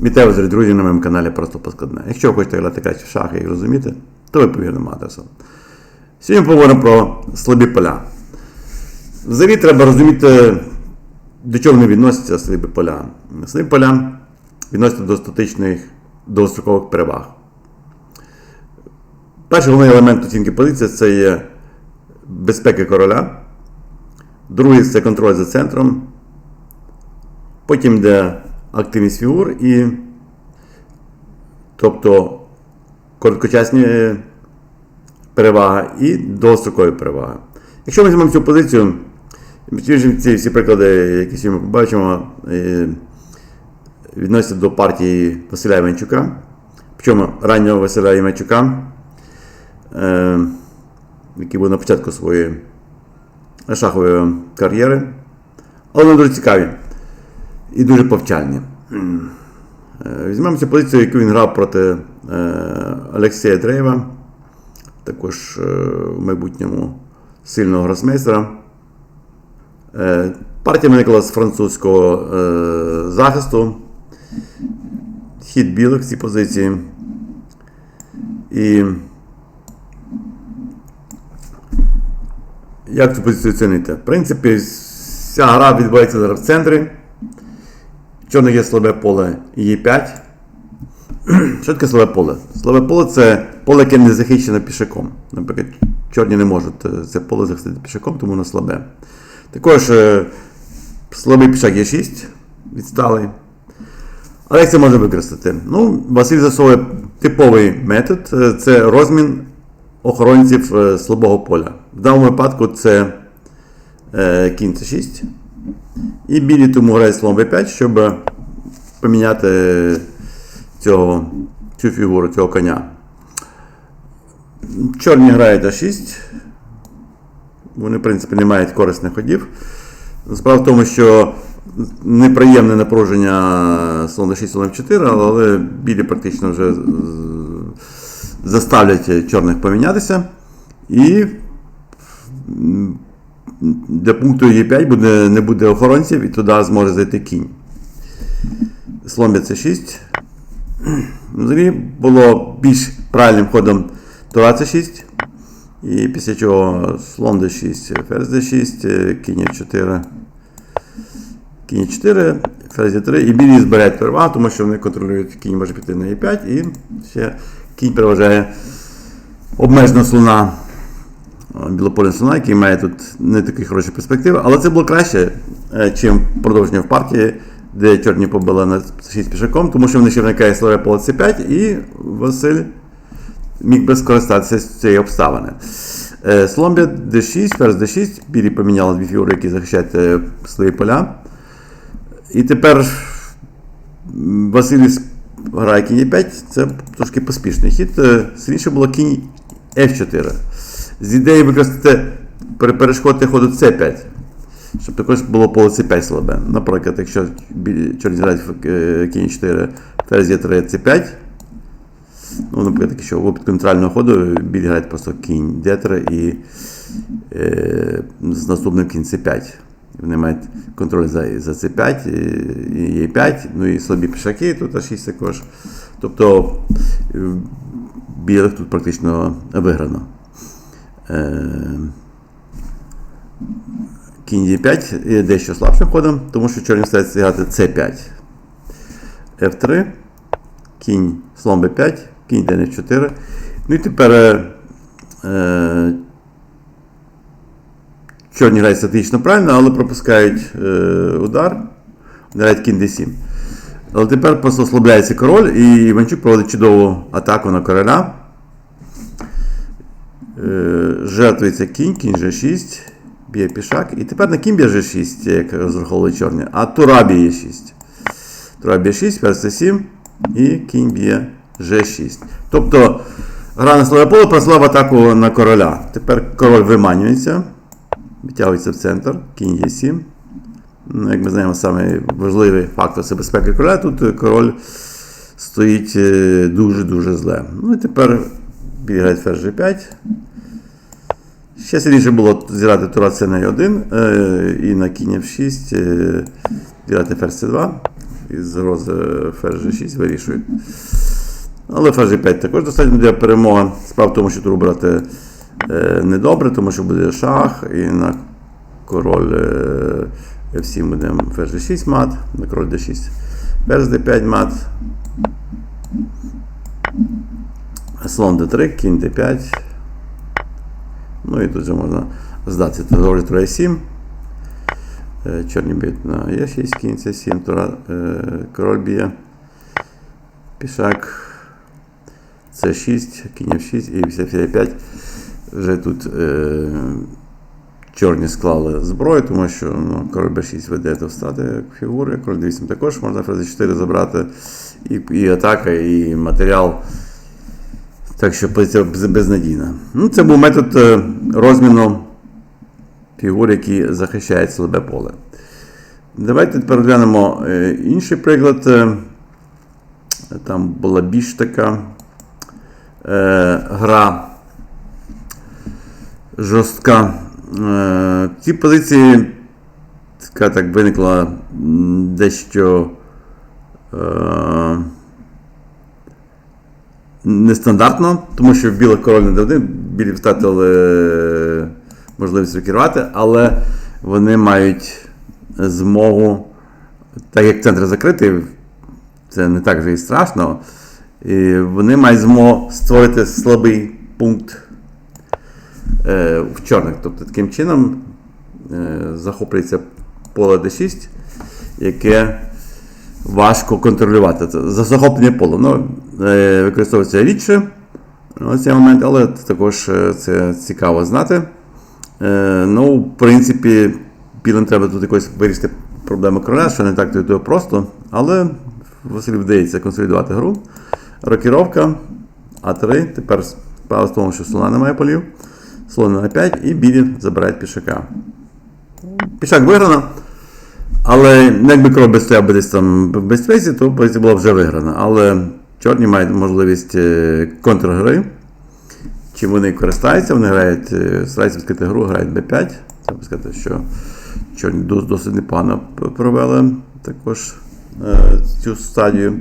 Вітаю вас, друзі, на моєму каналі Просто Поскладне. Якщо ви хочете грати краще в шахи і розуміти, то ви по вірному адресу. Сьогодні поговоримо про слабі поля. Взагалі треба розуміти, до чого вони відносяться слабі поля. Слабі поля відносяться до статичних довгострокових переваг. Перший головний елемент оцінки позиції це є безпека короля. Другий це контроль за центром. Потім йде активність фігур і тобто короткочасні переваги і довгострокові переваги. Якщо ми візьмемо цю позицію, ці всі приклади, які сьогодні ми побачимо, е, відносяться до партії Василя Іванчука, причому раннього Василя Іванчука, е, який був на початку своєї шахової кар'єри, але вони дуже цікаві і дуже повчальні. Е, Візьмемо позицію, яку він грав проти е, Олексія Дрейва, також е, в майбутньому сильного гросмейстера. Партія виникла з французького захисту. Хід білих в цій позиції. І як цю позицію оцінити? В принципі, вся гра відбувається зараз в центрі. Чорних є слабе поле Е5. Що таке слабе поле? Слабе поле це поле, яке не захищено пішаком. Наприклад, чорні не можуть е, це поле захистити пішаком, тому воно слабе. Також е, слабий пішак є 6 відсталий. Але як це можна використати? Ну, Василь засовує типовий метод е, це розмін охоронців слабого поля. В даному випадку це кінь С6. І білі тому грають слон b5, щоб поміняти цього, цю фігуру, цього коня. Чорні грають А6. Вони, в принципі, не мають корисних ходів. Справа в тому, що неприємне напруження слон d6, слон f4, але білі практично вже заставлять чорних помінятися. І для пункту Е5 буде, не буде охоронців і туди зможе зайти кінь. Слон С6. Взагалі було більш правильним ходом Тура С6. І після чого слон d6, ферзь d6, кінь f4, кінь f4, ферзь d3 і білі збирають перевагу, тому що вони контролюють кінь може піти на e5 і ще кінь переважає обмежена слона білополя слона, який має тут не такі хороші перспективи, але це було краще, чим продовження в партії, де чорні побили на 6 пішаком, тому що вони ще виникає славе поле c5, і Василь міг би скористатися з цієї обставини. Слон d6, ферзь d6, білі поміняли дві фігури, які захищають свої поля. І тепер Василь грає кінь e5, це трошки поспішний хід. Сильніше було кінь f4 з ідеї використати перешкодити ходу С5, щоб також було поле С5 слабе. Наприклад, якщо чорні зіграють кінь 4, ферзь є 3 С5. Ну, наприклад, якщо в випадку нейтрального ходу білі грають просто кінь d3 і е, з наступним кінь С5. Вони мають контроль за за С5 і Е5, ну і слабі пішаки, тут А6 також. Тобто білих тут практично виграно. Кінь d5 є дещо слабшим ходом, тому що чорні стають грати c5. F3, кінь слон b5, кінь d4. Ну і тепер е, чорні грають статично правильно, але пропускають е, удар, грають кінь d7. Але тепер просто ослабляється король, і Іванчук проводить чудову атаку на короля. Жертвується кінь, кінь G6, б'є пішак. І тепер на кінь б'є G6, як розраховували чорні, а тура б'є 6. Тура б'є 6, ферзь C7 і кінь б'є G6. Тобто гра на слове поле пройшла в атаку на короля. Тепер король виманюється, витягується в центр, кінь Е7. Ну, Як ми знаємо, важливий фактор це безпека короля. Тут король стоїть дуже-дуже зле. Ну і тепер Бігає ферзь G5. Ще сильніше було зіграти тура c на 1 і на кінь F6 зіграти ферзь C2. із загрози ферзь G6 вирішують. Але ферзь G5 також достатньо для перемоги. Справа в тому, що туру брати е, недобре, тому що буде шах і на король е, F7 буде ферзь G6 мат, на король D6. Ферзь D5 мат. Слон D3, кінь D5. Ну і тут же можна здатися. Це доволі троє 7. Е, Чорні б'ють на Е6, кінь С7, тура, е, король б'є. Пішак С6, кінь F6 і після Фі5 вже тут е, чорні склали зброю, тому що ну, король Б6 веде до встати фігури, король D8 також можна ферзь 4 забрати, і, і атака, і матеріал. Так що позиція безнадійна. Ну, це був метод е, розміну фігур, які захищають слабе поле. Давайте тепер глянемо е, інший приклад. Е, Там була більш така гра жорстка. В позиції така так виникла дещо. Нестандартно, тому що білих король не дали, білі втратили е, можливість викерувати, але вони мають змогу, так як центр закритий, це не так вже і страшно. І вони мають змогу створити слабий пункт е, в чорних. Тобто таким чином е, захоплюється поле D6, яке важко контролювати. Це за захоплення поля. Ну, е, використовується рідше цей момент, але також е, це цікаво знати. Е, ну, в принципі, білим треба тут якось вирішити проблему короля, що не так то то просто, але Василю вдається консолідувати гру. Рокіровка А3. Тепер справа в тому, що слона немає полів. Слон на 5 і білі забирають пішака. Пішак виграно. Але ну, якби кров би стояв десь там в безпеці, то позиція була вже виграна. Але чорні мають можливість е, контргри. Чим вони користаються, вони грають, е, стараються відкрити гру, грають b5. Треба сказати, що чорні досить непогано провели також е, цю стадію.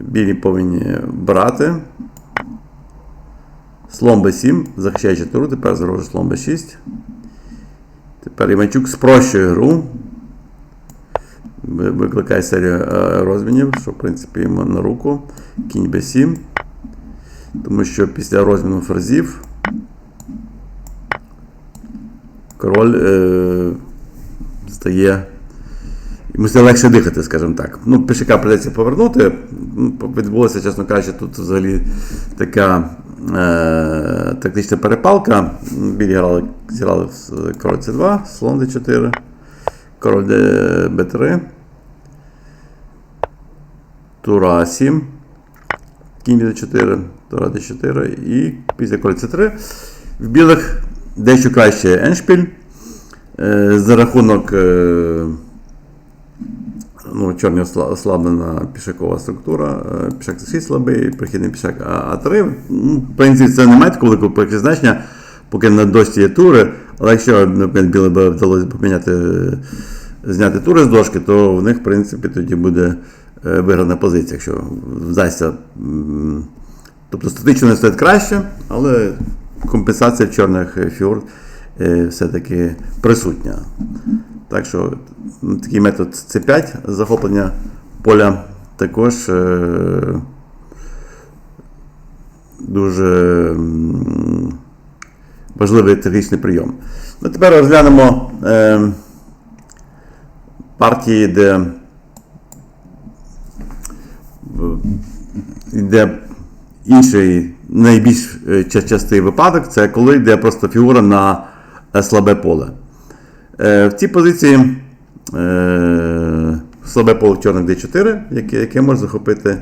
Білі повинні брати. Слон b7, захищаючи туру, тепер загрожує слон b6. Тепер Іванчук спрощує гру. Ви- Викликає серію е, розмінів, що в принципі йому на руку. Кінь b7. Тому що після розміну ферзів король е, стає. Йому стає легше дихати, скажімо так. Ну, пішака придеться повернути. Ну, Відбулося, чесно кажучи, тут взагалі така е, тактична перепалка. Білі грали, зіграли король c2, слон d4, король D- b3, тура a7, кінь d4, тура d4 і після король c3. В білих дещо краще еншпіль. Е, за рахунок. Е, ну, чорні ослаблена пішакова структура, е, пішак c6 слабий, прихідний пішак А- А3. Ну, в принципі, це не має такого великого значення, поки на дошці є тури, але якщо би вдалося поміняти, зняти тури з дошки, то в них, в принципі, тоді буде виграна позиція, якщо вдасться. Тобто статично не стоїть краще, але компенсація в чорних е, фігур е, все-таки присутня. Так що такий метод C5 захоплення поля також е, дуже важливий технічний прийом. Ну, тепер розглянемо е, партії, де йде інший найбільш е, частий випадок це коли йде просто фігура на е, слабе поле. Е, В цій позиції е, слабе поле чорних D4, яке, яке може захопити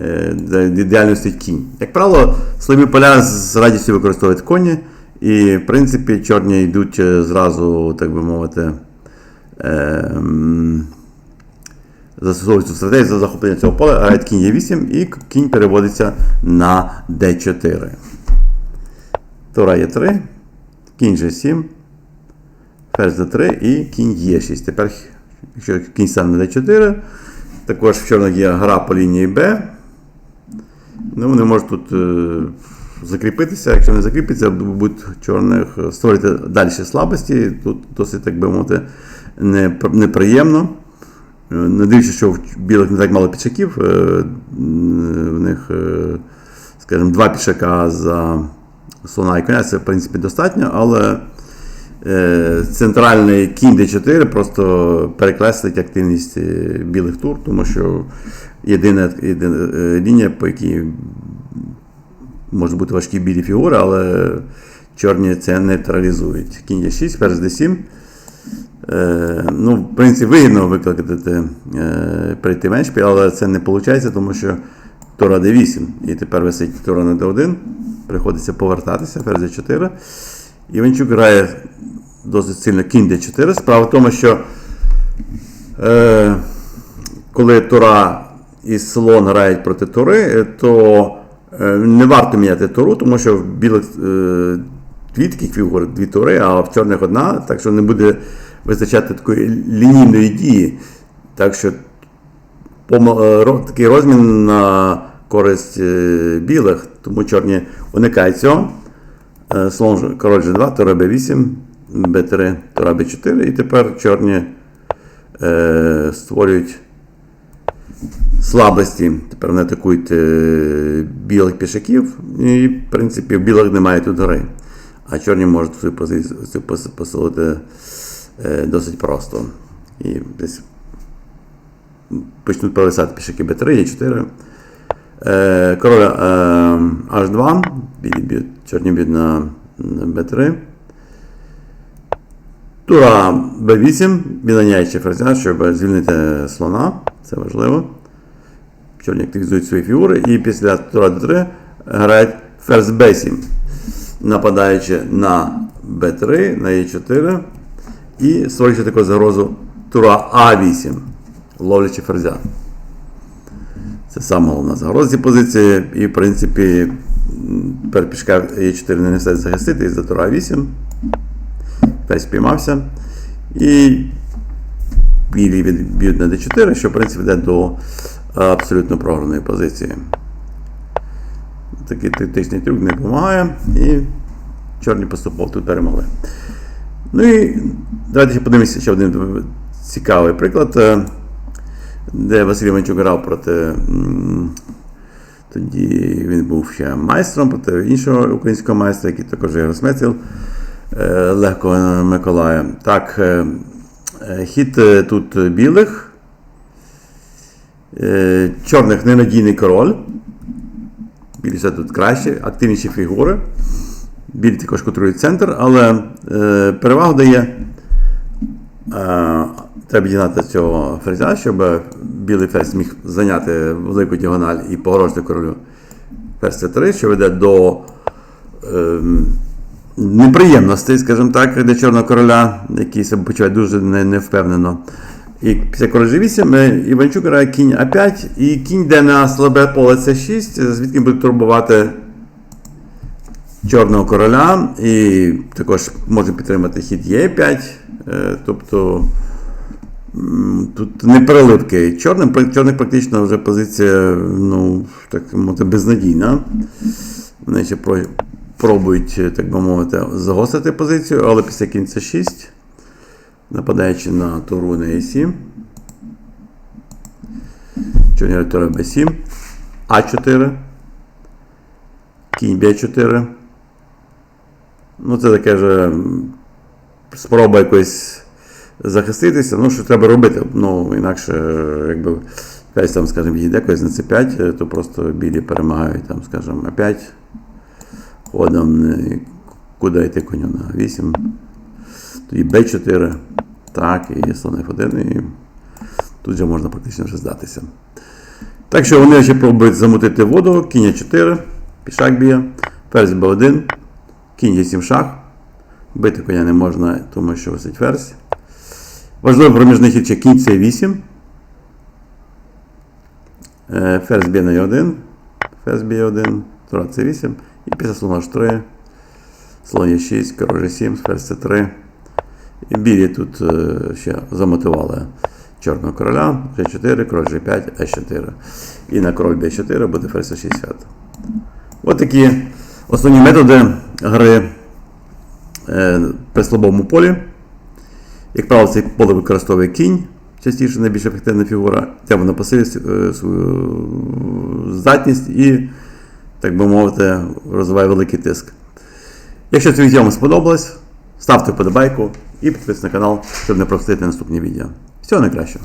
е, де ідеально стоїть кінь. Як правило, слабі поля з радістю використовують коні, і, в принципі, чорні йдуть е, зразу, так би мовити, е, цю стратегію за захоплення цього поля, грають кінь Е8 і кінь переводиться на D4. Тура Е3, кінь G7, ферзь D3 і кінь Е6. Тепер якщо кінь стане на d4. Також в чорних є гра по лінії B. Ну, вони можуть тут е, закріпитися. Якщо не закріпиться, будуть чорних створити далі слабості. Тут досить, так би мовити, непр- неприємно. Не дивлячись, що в білих не так мало пішаків, е, в них, е, скажімо, два пішака за слона і коня, це в принципі достатньо, але е, центральний кінь d4 просто перекреслить активність білих тур, тому що єдина, єдина лінія, по якій можуть бути важкі білі фігури, але чорні це нейтралізують. Кінь d6, ферзь d7. Е, ну, в принципі, вигідно викликати е, прийти меншпіль, але це не виходить, тому що Тора d8. І тепер висить Тора на d1. Приходиться повертатися, ферзь d4. Іванчук грає досить сильно кінь d4. Справа в тому, що е, коли Тора і слон грають проти Тори, е, то не варто міняти Тору, тому що в білих дві такі фігури, дві Тори, а в чорних одна, так що не буде вистачати такої лінійної дії. Так що е, такий розмін на користь е, білих, тому чорні уникають цього. Е, Слон король G2, Тора B8, B3, Тора B4, і тепер чорні е, створюють слабості. Тепер вони атакують е, білих пішаків, і, в принципі, білих немає тут гри. А чорні можуть позицію цю пос- посилити досить просто. І десь почнуть провисати пішаки B3, Е4. Е, король е, H2, білі чорні б'ють на, на B3. Тура B8, міняючи ферзя, щоб звільнити слона. Це важливо. Чорні активізують свої фігури. І після тура D3 грають ферзь B7, нападаючи на B3, на E4 і створюючи таку загрозу тура А8, ловлячи ферзя. Це саме головна загроза цієї позиції. І, в принципі, тепер пішка Е4 не все захистити із-за тура А8. Ферзь спіймався. І білі від- б'ють на d4, що в принципі йде до е, абсолютно програної позиції. Такий тактичний трюк не допомагає. І чорні поступово тут перемогли. Ну і давайте ще подивимося ще один цікавий приклад, е, де Василь Іванчук грав проти. Тоді він був ще майстром проти іншого українського майстра, який також його розметив е, легкого Миколая. Так, е, хід тут білих. Чорних ненадійний король. Білі все тут краще, активніші фігури. Білі також контролюють центр, але е, перевагу дає. Е, треба дігнати цього ферзя, щоб білий ферзь міг зайняти велику діагональ і погрожувати королю. Ферзь c 3 що веде до ем, неприємностей, скажімо так, для Чорного короля, який себе почуває дуже не- невпевнено. І після короля G8 е, Іванчук грає кінь А5, і кінь йде на слабе поле С6, звідки буде турбувати Чорного короля, і також може підтримати хід Е5. е, Тобто тут не переливки. Чорним, чорних практично вже позиція, ну, так мовити, безнадійна. Вони ще про- пробують, так би мовити, загострити позицію, але після кінця 6, нападаючи на туру на Е7. Чорні тура Б7, А4, кінь Б4. Ну, це таке вже спроба якось захиститися. Ну, що треба робити? Ну, інакше, якби хтось там, скажімо, їде якось на С5, е, то просто білі перемагають, там, скажімо, А5 ходом, куди йти коню на 8. Тоді Б4. Так, і слон F1, і тут вже можна практично вже здатися. Так що вони ще пробують замутити воду, кінь 4, пішак б'є, ферзь Б1, кінь Е7 шах. Бити коня не можна, тому що висить ферзь. Важливий проміжний хід ще кінь С8. Е, Ферзь б'є на Е1, ферзь б'є 1, тура С8. І після слона H3, слон Е6, король G7, ферзь С3. І білі тут е, ще замотивували чорного короля, G4, король G5, E4. І на король B4 буде ферзь 60. От такі основні методи гри е, при слабому полі. Як правило, це поле використовує кінь, частіше найбільш ефективна фігура, це вона посилює свою здатність і, так би мовити, розвиває великий тиск. Якщо це відео вам сподобалось, ставте вподобайку і підписуйтесь на канал, щоб не пропустити наступні відео. Всього найкращого!